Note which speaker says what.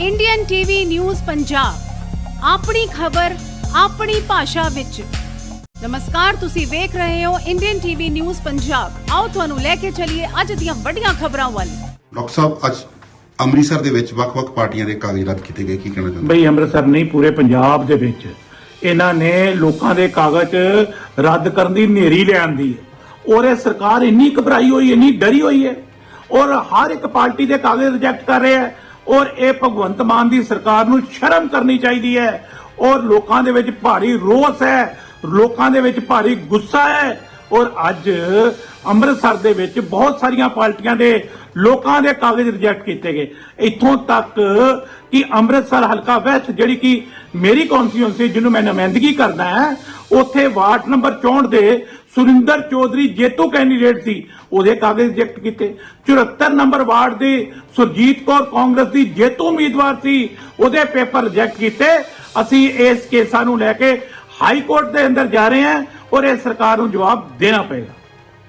Speaker 1: Indian TV news Punjab ਆਪਣੀ ਖਬਰ ਆਪਣੀ ਭਾਸ਼ਾ ਵਿੱਚ। ਨਮਸਕਾਰ ਤੁਸੀਂ ਵੇਖ ਰਹੇ ਹੋ ਇੰਡੀਅਨ ਟੀਵੀ ਨਿਊਜ਼ ਪੰਜਾਬ ਆਓ ਤੁਹਾਨੂੰ ਲੈ ਕੇ ਚੱਲੀਏ ਅੱਜ ਦੀਆਂ ਵੱਡੀਆਂ ਖਬਰਾਂ ਵੱਲ।
Speaker 2: ਡਾਕਟਰ ਸਾਹਿਬ ਅੱਜ ਅੰਮ੍ਰਿਤਸਰ ਦੇ ਵਿੱਚ ਵੱਖ-ਵੱਖ ਪਾਰਟੀਆਂ ਦੇ ਕਾਗਜ਼ ਰੱਦ ਕੀਤੇ ਗਏ ਕੀ ਕਹਿਣਾ ਚਾਹੁੰਦੇ
Speaker 3: ਬਈ ਅੰਮ੍ਰਿਤਸਰ ਨਹੀਂ ਪੂਰੇ ਪੰਜਾਬ ਦੇ ਵਿੱਚ। ਇਹਨਾਂ ਨੇ ਲੋਕਾਂ ਦੇ ਕਾਗਜ਼ ਰੱਦ ਕਰਨ ਦੀ ਨੇਰੀ ਲਿਆਂਦੀ ਦੀ ਹੈ। ਔਰ ਇਹ ਸਰਕਾਰ ਇੰਨੀ ਘਬਰਾਈ ਹੋਈ ਇੰਨੀ ਡਰੀ ਹੋਈ ਹੈ। ਔਰ ਹਰ ਇੱਕ ਪਾਰਟੀ ਦੇ ਕਾਗਜ਼ ਰਿਜੈਕਟ ਕਰ ਰਿਹਾ ਹੈ। ਔਰ ਇਹ ਭਗਵੰਤ ਮਾਨ ਦੀ ਸਰਕਾਰ ਨੂੰ ਸ਼ਰਮ ਕਰਨੀ ਚਾਹੀਦੀ ਹੈ। ਔਰ ਲੋਕਾਂ ਦੇ ਵਿੱਚ ਭਾਰੀ ਰੋਸ ਹੈ, ਲੋਕਾਂ ਦੇ ਵਿੱਚ ਭਾਰੀ ਗੁੱਸਾ ਹੈ ਔਰ ਅੱਜ ਅੰਮ੍ਰਿਤਸਰ ਦੇ ਵਿੱਚ ਬਹੁਤ ਸਾਰੀਆਂ ਪਾਰਟੀਆਂ ਦੇ ਲੋਕਾਂ ਦੇ ਕਾਗਜ਼ ਰਿਜੈਕਟ ਕੀਤੇ ਗਏ। ਇੱਥੋਂ ਤੱਕ ਕਿ ਅੰਮ੍ਰਿਤਸਰ ਹਲਕਾ ਵੈਸਟ ਜਿਹੜੀ ਕਿ ਮੇਰੀ ਕੌਂਸਟੀਟਿਊਂਸੀ ਜਿਹਨੂੰ ਮੈਂ ਨੁਮਾਇੰਦਗੀ ਕਰਦਾ ਹਾਂ ਉੱਥੇ ਵਾਰਡ ਨੰਬਰ 64 ਦੇ ਸੁਰਿੰਦਰ ਚੌਧਰੀ ਜੇਤੂ ਕੈਂਡੀਡੇਟ ਸੀ। ਉਹਦੇ ਕਾਗਜ਼ ਰਿਜੈਕਟ ਕੀਤੇ। 74 ਨੰਬਰ ਵਾਰਡ ਦੇ ਸੁਰਜੀਤ ਕੌਰ ਕਾਂਗਰਸ ਦੀ ਜੇਤੂ ਉਮੀਦਵਾਰ ਸੀ। ਉਹਦੇ ਪੇਪਰ ਰਿਜੈਕਟ ਕੀਤੇ। ਅਸੀਂ ਇਸ ਕੇਸਾਂ ਨੂੰ ਲੈ ਕੇ ਹਾਈ ਕੋਰਟ ਦੇ ਅੰਦਰ ਜਾ ਰਹੇ ਹਾਂ ਔਰ ਇਹ ਸਰਕਾਰ ਨੂੰ ਜਵਾਬ ਦੇਣਾ ਪਏਗਾ।